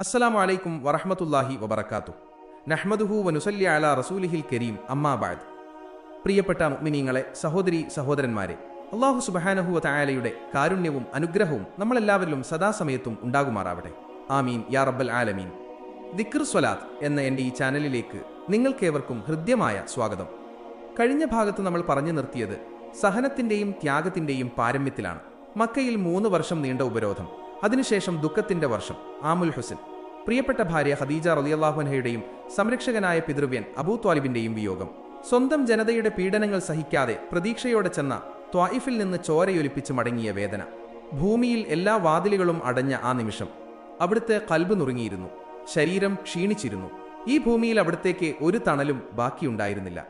അസ്സലാമു അലൈക്കും വറഹമത്തല്ലാഹി വബർക്കാത്തു നഹ്മദുഹു വനുസല്യ അല റസൂലിഹിൽ കരീം. അമ്മാബാദ് പ്രിയപ്പെട്ട മുഅ്മിനീങ്ങളെ സഹോദരി സഹോദരന്മാരെ അള്ളാഹു സുബഹാനഹു തായാലയുടെ കാരുണ്യവും അനുഗ്രഹവും നമ്മളെല്ലാവരിലും സദാസമയത്തും ഉണ്ടാകുമാറാവട്ടെ. ആമീൻ. യാ റബ്ബൽ ആലമീൻ. ദിക്ർ സ്വലാത്ത് എന്ന എന്റെ ഈ ചാനലിലേക്ക് നിങ്ങൾക്കേവർക്കും ഹൃദ്യമായ സ്വാഗതം. കഴിഞ്ഞ ഭാഗത്ത് നമ്മൾ പറഞ്ഞു നിർത്തിയത് സഹനത്തിന്റെയും ത്യാഗത്തിന്റെയും പാരമ്യത്തിലാണ്. മക്കയിൽ മൂന്ന് വർഷം നീണ്ട ഉപരോധം. അതിനുശേഷം ദുഃഖത്തിന്റെ വർഷം. ആമുൽ ഹുസൻ. പ്രിയപ്പെട്ട ഭാര്യ ഖദീജ റളിയല്ലാഹുൻഹയുടെയും സംരക്ഷകനായ പിതൃവ്യൻ അബൂ ത്വാലിബിന്റെയും വിയോഗം. സ്വന്തം ജനതയുടെ പീഡനങ്ങൾ സഹിക്കാതെ പ്രതീക്ഷയോടെ ചെന്ന ത്വായിഫിൽ നിന്ന് ചോരയൊലിപ്പിച്ച് മടങ്ങിയ വേദന. ഭൂമിയിൽ എല്ലാ വാതിലുകളും അടഞ്ഞ ആ നിമിഷം അവിടുത്തെ കൽബ് നുറുങ്ങിയിരുന്നു. ശരീരം ക്ഷീണിച്ചിരുന്നു. ഈ ഭൂമിയിൽ അവിടത്തേക്ക് ഒരു തണലും ബാക്കിയുണ്ടായിരുന്നില്ല.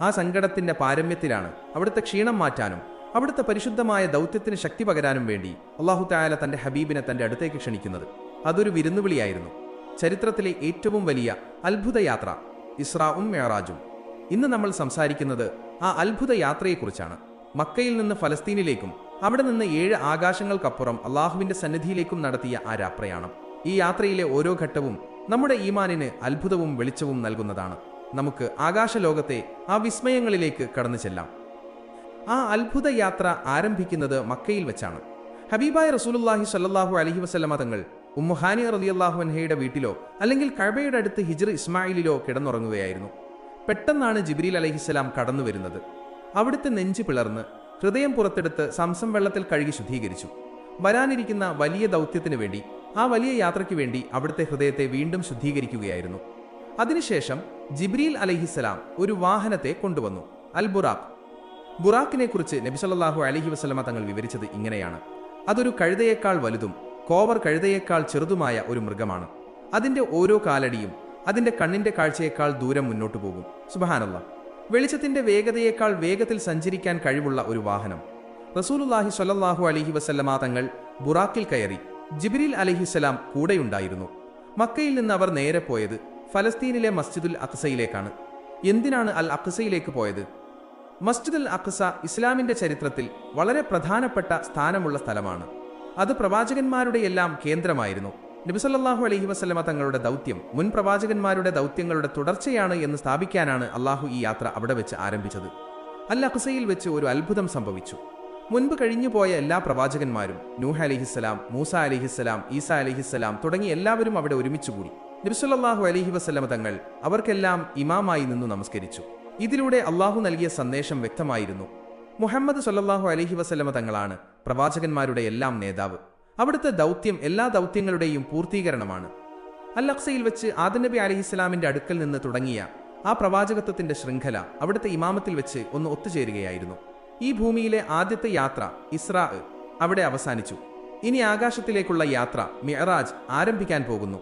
ആ സങ്കടത്തിന്റെ പാരമ്യത്തിലാണ് അവിടുത്തെ ക്ഷീണം മാറ്റാനും അവിടുത്തെ പരിശുദ്ധമായ ദൗത്യത്തിന് ശക്തി പകരാനും വേണ്ടി അള്ളാഹു തായാല തന്റെ ഹബീബിനെ തന്റെ അടുത്തേക്ക് ക്ഷണിക്കുന്നത്. അതൊരു വിരുന്നുവിളിയായിരുന്നു. ചരിത്രത്തിലെ ഏറ്റവും വലിയ അത്ഭുത യാത്ര ഇസ്രാവും മേറാജും ഇന്ന് നമ്മൾ സംസാരിക്കുന്നത് ആ അത്ഭുത യാത്രയെക്കുറിച്ചാണ്. മക്കയിൽ നിന്ന് ഫലസ്തീനിലേക്കും അവിടെ നിന്ന് ഏഴ് ആകാശങ്ങൾക്കപ്പുറം അള്ളാഹുവിന്റെ സന്നിധിയിലേക്കും നടത്തിയ ആ രാപ്രയാണം. ഈ യാത്രയിലെ ഓരോ ഘട്ടവും നമ്മുടെ ഈമാനിന് അത്ഭുതവും വെളിച്ചവും നൽകുന്നതാണ്. നമുക്ക് ആകാശലോകത്തെ ആ വിസ്മയങ്ങളിലേക്ക് കടന്നു ചെല്ലാം. ആ അത്ഭുത യാത്ര ആരംഭിക്കുന്നത് മക്കയിൽ വെച്ചാണ്. ഹബീബായ റസൂലുല്ലാഹി സല്ലാഹു അലഹി വസ്ലമ തങ്ങൾ ഉമ്മുഹാനി റലിയല്ലാഹു അൻഹയുടെ വീട്ടിലോ അല്ലെങ്കിൽ കഴബയുടെ അടുത്ത് ഹിജ്ർ ഇസ്മായിലിലോ കിടന്നുറങ്ങുകയായിരുന്നു. പെട്ടെന്നാണ് ജിബ്രീൽ അലഹിസ്സലാം കടന്നു വരുന്നത്. അവിടുത്തെ നെഞ്ച് പിളർന്ന് ഹൃദയം പുറത്തെടുത്ത് സംസം വെള്ളത്തിൽ കഴുകി ശുദ്ധീകരിച്ചു. വരാനിരിക്കുന്ന വലിയ ദൗത്യത്തിനു വേണ്ടി ആ വലിയ യാത്രയ്ക്ക് വേണ്ടി അവിടുത്തെ ഹൃദയത്തെ വീണ്ടും ശുദ്ധീകരിക്കുകയായിരുന്നു. അതിനുശേഷം ജിബ്രീൽ അലഹിസ്സലാം ഒരു വാഹനത്തെ കൊണ്ടുവന്നു അൽ ബുറാഖ് ബുറാക്കിനെ കുറിച്ച് നബിസല്ലാഹു അലഹി വസ്ലമ തങ്ങൾ വിവരിച്ചത് ഇങ്ങനെയാണ്. അതൊരു കഴുതയേക്കാൾ വലുതും കോവർ കഴുതയേക്കാൾ ചെറുതുമായ ഒരു മൃഗമാണ്. അതിന്റെ ഓരോ കാലടിയും അതിന്റെ കണ്ണിന്റെ കാഴ്ചയേക്കാൾ ദൂരം മുന്നോട്ടു പോകും. സുബഹാനല്ല വെളിച്ചത്തിന്റെ വേഗതയേക്കാൾ വേഗത്തിൽ സഞ്ചരിക്കാൻ കഴിവുള്ള ഒരു വാഹനം. റസൂലുല്ലാഹി സ്വല്ലാഹു അലഹി വസല്ലമ തങ്ങൾ ബുറാക്കിൽ കയറി ജിബിരിൽ അലഹിസ്സലാം കൂടെയുണ്ടായിരുന്നു. മക്കയിൽ നിന്ന് അവർ നേരെ പോയത് ഫലസ്തീനിലെ മസ്ജിദുൽ അക്സയിലേക്കാണ്. എന്തിനാണ് അൽ അക്സയിലേക്ക് പോയത്? മസ്ജിദുൽ അഖ്സ ഇസ്ലാമിന്റെ ചരിത്രത്തിൽ വളരെ പ്രധാനപ്പെട്ട സ്ഥാനമുള്ള സ്ഥലമാണ്. അത് പ്രവാചകന്മാരുടെ എല്ലാം കേന്ദ്രമായിരുന്നു. നബിസല്ലാഹു അലഹി വസ്ലമ തങ്ങളുടെ ദൗത്യം മുൻ പ്രവാചകന്മാരുടെ ദൗത്യങ്ങളുടെ തുടർച്ചയാണ് എന്ന് സ്ഥാപിക്കാനാണ് അള്ളാഹു ഈ യാത്ര അവിടെ വെച്ച് ആരംഭിച്ചത്. അൽ അഖ്സയിൽ വെച്ച് ഒരു അത്ഭുതം സംഭവിച്ചു. മുൻപ് കഴിഞ്ഞുപോയ എല്ലാ പ്രവാചകന്മാരും നൂഹ അലിഹിസ്സലാം മൂസ അലിഹിസ്സലാം ഈസ അലിഹിസ്സലാം തുടങ്ങി എല്ലാവരും അവിടെ ഒരുമിച്ചുകൂടി നബിസുല്ലാഹു അലഹി വസ്ലമ തങ്ങൾ അവർക്കെല്ലാം ഇമാമായി നിന്നു നമസ്കരിച്ചു. ഇതിലൂടെ അള്ളാഹു നൽകിയ സന്ദേശം വ്യക്തമായിരുന്നു. മുഹമ്മദ് സല്ലാഹു അലഹി വസല്ലമ തങ്ങളാണ് പ്രവാചകന്മാരുടെ എല്ലാം നേതാവ്. അവിടുത്തെ ദൗത്യം എല്ലാ ദൗത്യങ്ങളുടെയും പൂർത്തീകരണമാണ്. അൽ അക്സയിൽ വെച്ച് ആദനബി അലഹിസ്ലാമിന്റെ അടുക്കൽ നിന്ന് തുടങ്ങിയ ആ പ്രവാചകത്വത്തിന്റെ ശൃംഖല അവിടുത്തെ ഇമാമത്തിൽ വെച്ച് ഒന്ന് ഒത്തുചേരുകയായിരുന്നു. ഈ ഭൂമിയിലെ ആദ്യത്തെ യാത്ര ഇസ്രാ അവിടെ അവസാനിച്ചു. ഇനി ആകാശത്തിലേക്കുള്ള യാത്ര മിഅറാജ് ആരംഭിക്കാൻ പോകുന്നു.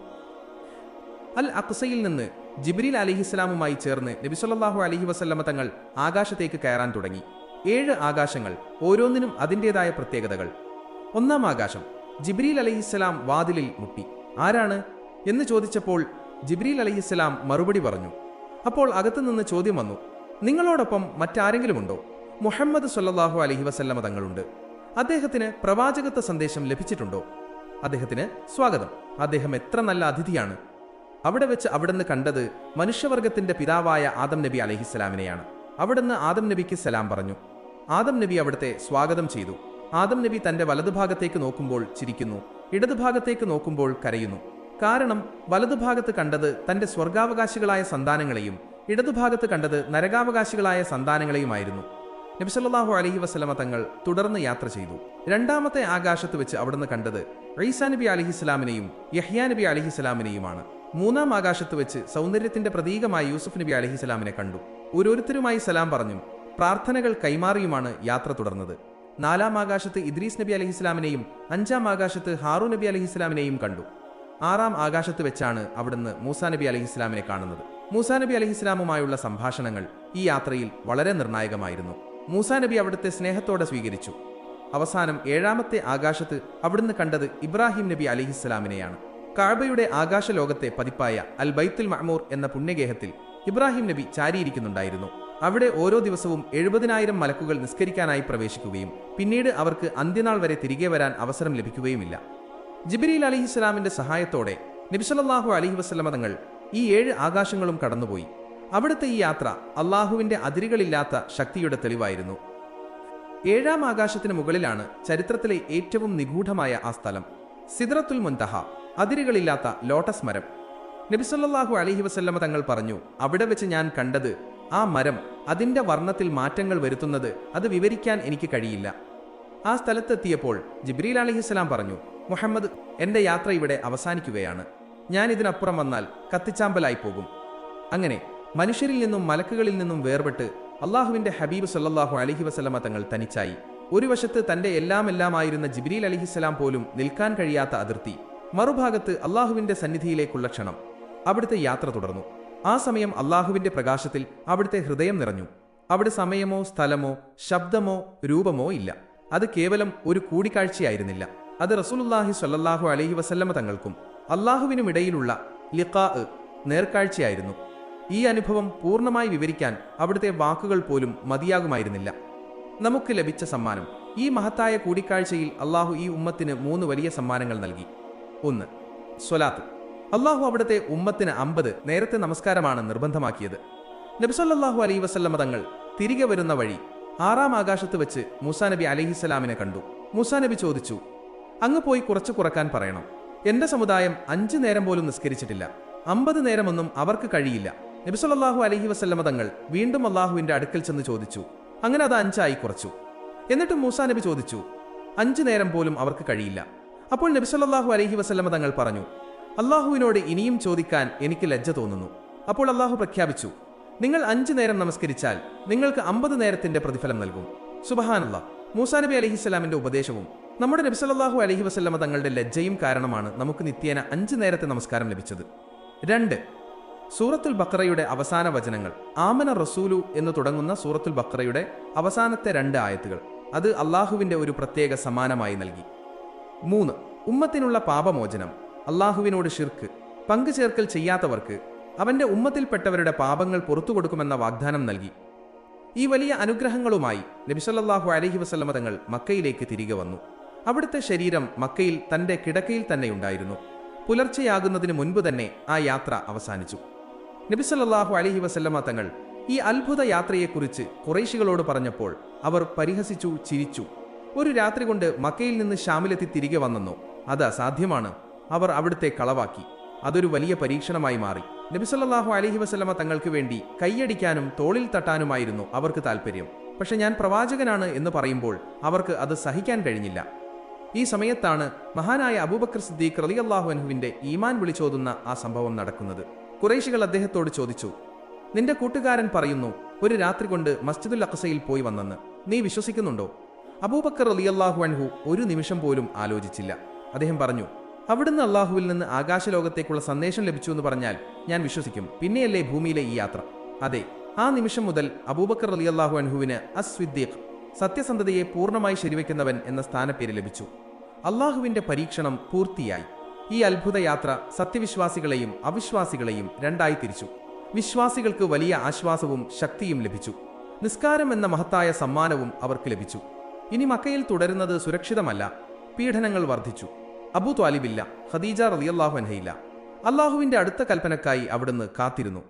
അൽ അക്സയിൽ നിന്ന് ജിബ്രീൽ അലിഹിസ്ലാമുമായി ചേർന്ന് നബിസല്ലാഹു അലഹി വസല്ലമ തങ്ങൾ ആകാശത്തേക്ക് കയറാൻ തുടങ്ങി. ഏഴ് ആകാശങ്ങൾ ഓരോന്നിനും അതിന്റെതായ പ്രത്യേകതകൾ. ഒന്നാം ആകാശം ജിബ്രീൽ അലഹിസ്സലാം വാതിലിൽ മുട്ടി. ആരാണ്? എന്ന് ചോദിച്ചപ്പോൾ ജിബ്രീൽ അലഹിസ്സലാം മറുപടി പറഞ്ഞു. അപ്പോൾ അകത്തുനിന്ന് ചോദ്യം വന്നു. നിങ്ങളോടൊപ്പം മറ്റാരെങ്കിലും ഉണ്ടോ മുഹമ്മദ് സല്ലാഹു അലഹി വസല്ലമ തങ്ങളുണ്ട്. അദ്ദേഹത്തിന് പ്രവാചകത്വ സന്ദേശം ലഭിച്ചിട്ടുണ്ടോ? അദ്ദേഹത്തിന് സ്വാഗതം. അദ്ദേഹം എത്ര നല്ല അതിഥിയാണ്. അവിടെ വെച്ച് അവിടുന്ന് കണ്ടത് മനുഷ്യവർഗത്തിന്റെ പിതാവായ ആദം നബി അലഹിസ്സലാമിനെയാണ് അവിടുന്ന് ആദം നബിക്ക് സലാം പറഞ്ഞു. ആദം നബി അവിടുത്തെ സ്വാഗതം ചെയ്തു. ആദം നബി തന്റെ വലതുഭാഗത്തേക്ക് നോക്കുമ്പോൾ ചിരിക്കുന്നു. ഇടതുഭാഗത്തേക്ക് നോക്കുമ്പോൾ കരയുന്നു. കാരണം വലതുഭാഗത്ത് കണ്ടത് തന്റെ സ്വർഗാവകാശികളായ സന്താനങ്ങളെയും ഇടതുഭാഗത്ത് കണ്ടത് നരകാവകാശികളായ സന്താനങ്ങളെയുമായിരുന്നു. നബിസല്ലാഹു അലഹി വസ്ലമ തങ്ങൾ തുടർന്ന് യാത്ര ചെയ്തു. രണ്ടാമത്തെ ആകാശത്ത് വെച്ച് അവിടുന്ന് കണ്ടത് റീസാ നബി അലിഹിസ്ലാമിനെയും യഹ്യാ നബി അലിഹിസ്ലാമിനെയുമാണ് മൂന്നാം ആകാശത്ത് വെച്ച് സൗന്ദര്യത്തിന്റെ പ്രതീകമായി യൂസുഫ് നബി അലഹിസ്ലാമിനെ കണ്ടു. ഓരോരുത്തരുമായി സലാം പറഞ്ഞും പ്രാർത്ഥനകൾ കൈമാറിയുമാണ് യാത്ര തുടർന്നത്. നാലാം ആകാശത്ത് ഇദ്രീസ് നബി അലഹിസ്ലാമിനെയും അഞ്ചാം ആകാശത്ത് ഹാറു നബി അലഹിസ്ലാമിനെയും കണ്ടു. ആറാം ആകാശത്ത് വെച്ചാണ് അവിടുന്ന് മൂസാ നബി അലഹിസ്ലാമിനെ കാണുന്നത്. മൂസാ നബി അലഹിസ്ലാമുമായുള്ള സംഭാഷണങ്ങൾ ഈ യാത്രയിൽ വളരെ നിർണായകമായിരുന്നു. മൂസാ നബി അവിടുത്തെ സ്നേഹത്തോടെ സ്വീകരിച്ചു. അവസാനം ഏഴാമത്തെ ആകാശത്ത് അവിടുന്ന് കണ്ടത് ഇബ്രാഹിം നബി അലിഹിസ്സലാമിനെയാണ് കാഴ്ബയുടെ ആകാശലോകത്തെ പതിപ്പായ അൽ ബൈത്തുൽ മഹമൂർ എന്ന പുണ്യഗേഹത്തിൽ ഇബ്രാഹിം നബി ചാരിയിരിക്കുന്നുണ്ടായിരുന്നു. അവിടെ ഓരോ ദിവസവും എഴുപതിനായിരം മലക്കുകൾ നിസ്കരിക്കാനായി പ്രവേശിക്കുകയും പിന്നീട് അവർക്ക് അന്ത്യനാൾ വരെ തിരികെ വരാൻ അവസരം ലഭിക്കുകയുമില്ല. ജിബിരിൽ അലിഹിസ്ലാമിന്റെ സഹായത്തോടെ നബിസലല്ലാഹു അലഹി വസ്ലമ തങ്ങൾ ഈ ഏഴ് ആകാശങ്ങളും കടന്നുപോയി. അവിടുത്തെ ഈ യാത്ര അള്ളാഹുവിന്റെ അതിരുകളില്ലാത്ത ശക്തിയുടെ തെളിവായിരുന്നു. ഏഴാം ആകാശത്തിന് മുകളിലാണ് ചരിത്രത്തിലെ ഏറ്റവും നിഗൂഢമായ ആ സ്ഥലം. സിദ്രത്തുൽ മുന്തഹ അതിരുകളില്ലാത്ത ലോട്ടസ് മരം. നബിസല്ലാഹു അലഹി വസല്ലമ തങ്ങൾ പറഞ്ഞു അവിടെ വെച്ച് ഞാൻ കണ്ടത് ആ മരം അതിന്റെ വർണത്തിൽ മാറ്റങ്ങൾ വരുത്തുന്നത് അത് വിവരിക്കാൻ എനിക്ക് കഴിയില്ല. ആ സ്ഥലത്തെത്തിയപ്പോൾ ജിബ്രീൽ അലഹിസ്സലാം പറഞ്ഞു മുഹമ്മദ് എന്റെ യാത്ര ഇവിടെ അവസാനിക്കുകയാണ്. ഞാൻ ഇതിനപ്പുറം വന്നാൽ കത്തിച്ചാമ്പലായി പോകും. അങ്ങനെ മനുഷ്യരിൽ നിന്നും മലക്കുകളിൽ നിന്നും വേർപെട്ട് അള്ളാഹുവിന്റെ ഹബീബ് സല്ലാഹു അലഹി വസല്ലമ തങ്ങൾ തനിച്ചായി. ഒരു വശത്ത് തന്റെ എല്ലാം ആയിരുന്ന ജിബ്രീൽ അലിഹിസ്സലാം പോലും നിൽക്കാൻ കഴിയാത്ത അതിർത്തി മറുഭാഗത്ത് അള്ളാഹുവിന്റെ സന്നിധിയിലേക്കുള്ള ക്ഷണം. അവിടുത്തെ യാത്ര തുടർന്നു. ആ സമയം അള്ളാഹുവിന്റെ പ്രകാശത്തിൽ അവിടുത്തെ ഹൃദയം നിറഞ്ഞു. അവിടെ സമയമോ സ്ഥലമോ ശബ്ദമോ രൂപമോ ഇല്ല. അത് കേവലം ഒരു കൂടിക്കാഴ്ചയായിരുന്നില്ല. അത് റസൂലുല്ലാഹി സ്വല്ലല്ലാഹു അലഹി വസല്ലമ തങ്ങൾക്കും അള്ളാഹുവിനുമിടയിലുള്ള ലിഖാ നേർക്കാഴ്ചയായിരുന്നു. ഈ അനുഭവം പൂർണമായി വിവരിക്കാൻ അവിടുത്തെ വാക്കുകൾ പോലും മതിയാകുമായിരുന്നില്ല. നമുക്ക് ലഭിച്ച സമ്മാനം. ഈ മഹത്തായ കൂടിക്കാഴ്ചയിൽ അള്ളാഹു ഈ ഉമ്മത്തിന് മൂന്ന് വലിയ സമ്മാനങ്ങൾ നൽകി. ഒന്ന് സ്വലാത്ത്. അള്ളാഹു അവിടുത്തെ ഉമ്മത്തിന് അമ്പത് നേരത്തെ നമസ്കാരമാണ് നിർബന്ധമാക്കിയത്. നബിസല്ലാഹു അലൈ വസല്ലമ തങ്ങൾ തിരികെ വരുന്ന വഴി ആറാം ആകാശത്ത് വെച്ച് മൂസാ നബി അലഹിസ്സലാമിനെ കണ്ടു. മൂസാ നബി ചോദിച്ചു അങ്ങ് പോയി കുറച്ച് കുറയ്ക്കാൻ പറയണം. എന്റെ സമുദായം അഞ്ചു നേരം പോലും നിസ്കരിച്ചിട്ടില്ല. അമ്പത് നേരമൊന്നും അവർക്ക് കഴിയില്ല. നബിസല്ലാഹു അലഹി വസല്ലമ തങ്ങൾ വീണ്ടും അള്ളാഹുവിന്റെ അടുക്കൽ ചെന്ന് ചോദിച്ചു അങ്ങനെ അത് അഞ്ചായി കുറച്ചു. എന്നിട്ട് മൂസാ നബി ചോദിച്ചു അഞ്ചു നേരം പോലും അവർക്ക് കഴിയില്ല. അപ്പോൾ നബി സല്ലാഹു അലഹി വസ്ലമ തങ്ങൾ പറഞ്ഞു അള്ളാഹുവിനോട് ഇനിയും ചോദിക്കാൻ എനിക്ക് ലജ്ജ തോന്നുന്നു. അപ്പോൾ അള്ളാഹു പ്രഖ്യാപിച്ചു നിങ്ങൾ അഞ്ചു നേരം നമസ്കരിച്ചാൽ നിങ്ങൾക്ക് അമ്പത് നേരത്തിന്റെ പ്രതിഫലം നൽകും. സുബഹാനല്ല മൂസാ നബി അലഹിസ്സലാമിന്റെ ഉപദേശവും നമ്മുടെ നബി സല്ലാഹു അലഹി വസ്ലമ തങ്ങളുടെ ലജ്ജയും കാരണമാണ് നമുക്ക് നിത്യേന അഞ്ചു നേരത്തെ നമസ്കാരം ലഭിച്ചത്. രണ്ട് സൂറത്തുൽ ബക്രയുടെ അവസാന വചനങ്ങൾ. ആമന റസൂലു എന്ന് തുടങ്ങുന്ന സൂറത്തുൽ ബക്രയുടെ അവസാനത്തെ രണ്ട് ആയത്തുകൾ. അത് അള്ളാഹുവിന്റെ ഒരു പ്രത്യേക സമാനമായി നൽകി. മൂന്ന് ഉമ്മത്തിനുള്ള പാപമോചനം. അള്ളാഹുവിനോട് ഷിർക്ക് പങ്കുചേർക്കൽ ചെയ്യാത്തവർക്ക് അവന്റെ ഉമ്മത്തിൽപ്പെട്ടവരുടെ പാപങ്ങൾ പുറത്തു കൊടുക്കുമെന്ന വാഗ്ദാനം നൽകി. ഈ വലിയ അനുഗ്രഹങ്ങളുമായി നബിസല്ലാഹു അലഹി വസല്ലമ തങ്ങൾ മക്കയിലേക്ക് തിരികെ വന്നു. അവിടുത്തെ ശരീരം മക്കയിൽ തന്റെ കിടക്കയിൽ തന്നെയുണ്ടായിരുന്നു പുലർച്ചെയാകുന്നതിന് മുൻപ് തന്നെ ആ യാത്ര അവസാനിച്ചു. നബിസല്ലാഹു അലഹി വസല്ലമ തങ്ങൾ ഈ അത്ഭുത യാത്രയെക്കുറിച്ച് കുറേശികളോട് പറഞ്ഞപ്പോൾ അവർ പരിഹസിച്ചു ചിരിച്ചു. ഒരു രാത്രി കൊണ്ട് മക്കയിൽ നിന്ന് ഷാമിലെത്തി തിരികെ വന്നെന്നോ. അത് അസാധ്യമാണ്. അവർ അവിടുത്തെ കളവാക്കി. അതൊരു വലിയ പരീക്ഷണമായി മാറി. നബിസല്ലാഹു അലഹി വസല്ലമ തങ്ങൾക്ക് വേണ്ടി കൈയടിക്കാനും തോളിൽ തട്ടാനുമായിരുന്നു അവർക്ക് താല്പര്യം പക്ഷെ ഞാൻ പ്രവാചകനാണ് എന്ന് പറയുമ്പോൾ അവർക്ക് അത് സഹിക്കാൻ കഴിഞ്ഞില്ല. ഈ സമയത്താണ് മഹാനായ അബൂബക്കർ സിദ്ദീഖ് റലിയല്ലാഹു അൻഹുവിന്റെ ഈമാൻ വിളിച്ചോതുന്ന ആ സംഭവം നടക്കുന്നത്. കുറേശികൾ അദ്ദേഹത്തോട് ചോദിച്ചു നിന്റെ കൂട്ടുകാരൻ പറയുന്നു ഒരു രാത്രി കൊണ്ട് മസ്ജിദുൽ അഖസയിൽ പോയി വന്നെന്ന്. നീ വിശ്വസിക്കുന്നുണ്ടോ? അബൂബക്കർ റലിയല്ലാഹു അൻഹു ഒരു നിമിഷം പോലും ആലോചിച്ചില്ല. അദ്ദേഹം പറഞ്ഞു അവിടുന്ന് അള്ളാഹുവിൽ നിന്ന് ആകാശലോകത്തേക്കുള്ള സന്ദേശം ലഭിച്ചു എന്ന് പറഞ്ഞാൽ ഞാൻ വിശ്വസിക്കും. പിന്നെയല്ലേ ഭൂമിയിലെ ഈ യാത്ര? അതെ ആ നിമിഷം മുതൽ അബൂബക്കർ അലി അള്ളാഹു അൻഹുവിന് അസ്വിദ്ദീഖ് സത്യസന്ധതയെ പൂർണമായി ശരിവെക്കുന്നവൻ എന്ന സ്ഥാനപ്പേര് ലഭിച്ചു. അള്ളാഹുവിന്റെ പരീക്ഷണം പൂർത്തിയായി. ഈ അത്ഭുത യാത്ര സത്യവിശ്വാസികളെയും അവിശ്വാസികളെയും രണ്ടായി തിരിച്ചു. വിശ്വാസികൾക്ക് വലിയ ആശ്വാസവും ശക്തിയും ലഭിച്ചു. നിസ്കാരം എന്ന മഹത്തായ സമ്മാനവും അവർക്ക് ലഭിച്ചു. ഇനി മക്കയിൽ തുടരുന്നത് സുരക്ഷിതമല്ല. പീഡനങ്ങൾ വർദ്ധിച്ചു. അബു ത്വാലിബില്ല ഖദീജ റളിയല്ലാഹു അൻഹയില്ല. അള്ളാഹുവിന്റെ അടുത്ത കൽപ്പനക്കായി അവിടുന്ന് കാത്തിരുന്നു.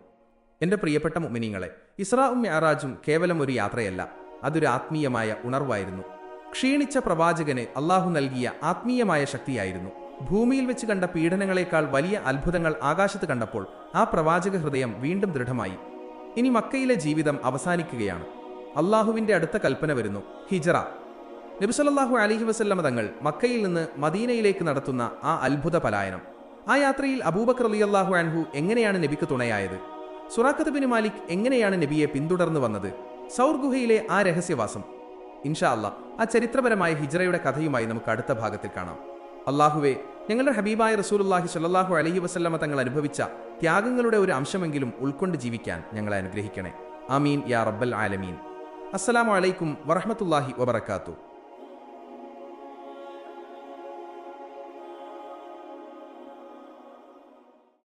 എന്റെ പ്രിയപ്പെട്ട മുമിനിങ്ങളെ ഇസ്രാവും യാറാജും കേവലം ഒരു യാത്രയല്ല. അതൊരു ആത്മീയമായ ഉണർവായിരുന്നു. ക്ഷീണിച്ച പ്രവാചകന് അള്ളാഹു നൽകിയ ആത്മീയമായ ശക്തിയായിരുന്നു. ഭൂമിയിൽ വെച്ച് കണ്ട പീഡനങ്ങളെക്കാൾ വലിയ അത്ഭുതങ്ങൾ ആകാശത്ത് കണ്ടപ്പോൾ ആ പ്രവാചക ഹൃദയം വീണ്ടും ദൃഢമായി. ഇനി മക്കയിലെ ജീവിതം അവസാനിക്കുകയാണ്. അള്ളാഹുവിന്റെ അടുത്ത കൽപ്പന വരുന്നു. ഹിജറ. നബിസലല്ലാഹു അലഹി വസല്ലമ തങ്ങൾ മക്കയിൽ നിന്ന് മദീനയിലേക്ക് നടത്തുന്ന ആ അത്ഭുത പലായനം. ആ യാത്രയിൽ അബൂബക്കർ അള്ളാഹു അൻഹു എങ്ങനെയാണ് നബിക്ക് തുണയായത്? സുറാഖത്ത് ബിൻ മാലിക് എങ്ങനെയാണ് നബിയെ പിന്തുടർന്നു വന്നത്? സൗർ ഗുഹയിലെ ആ രഹസ്യവാസം. ഇൻഷാ അല്ലാ ആ ചരിത്രപരമായ ഹിജ്റയുടെ കഥയുമായി നമുക്ക് അടുത്ത ഭാഗത്തിൽ കാണാം. അള്ളാഹുവെ ഞങ്ങളുടെ ഹബീബായ റസൂലുല്ലാഹി സല്ലാഹു അലഹി വസല്ലമ തങ്ങൾ അനുഭവിച്ച ത്യാഗങ്ങളുടെ ഒരു അംശമെങ്കിലും ഉൾക്കൊണ്ട് ജീവിക്കാൻ ഞങ്ങളെ അനുഗ്രഹിക്കണേ. അമീൻ യാ റബ്ബൽ ആലമീൻ. അസ്സലാമു അലൈക്കും വറഹ്മത്തുള്ളാഹി വബറകാതുഹു.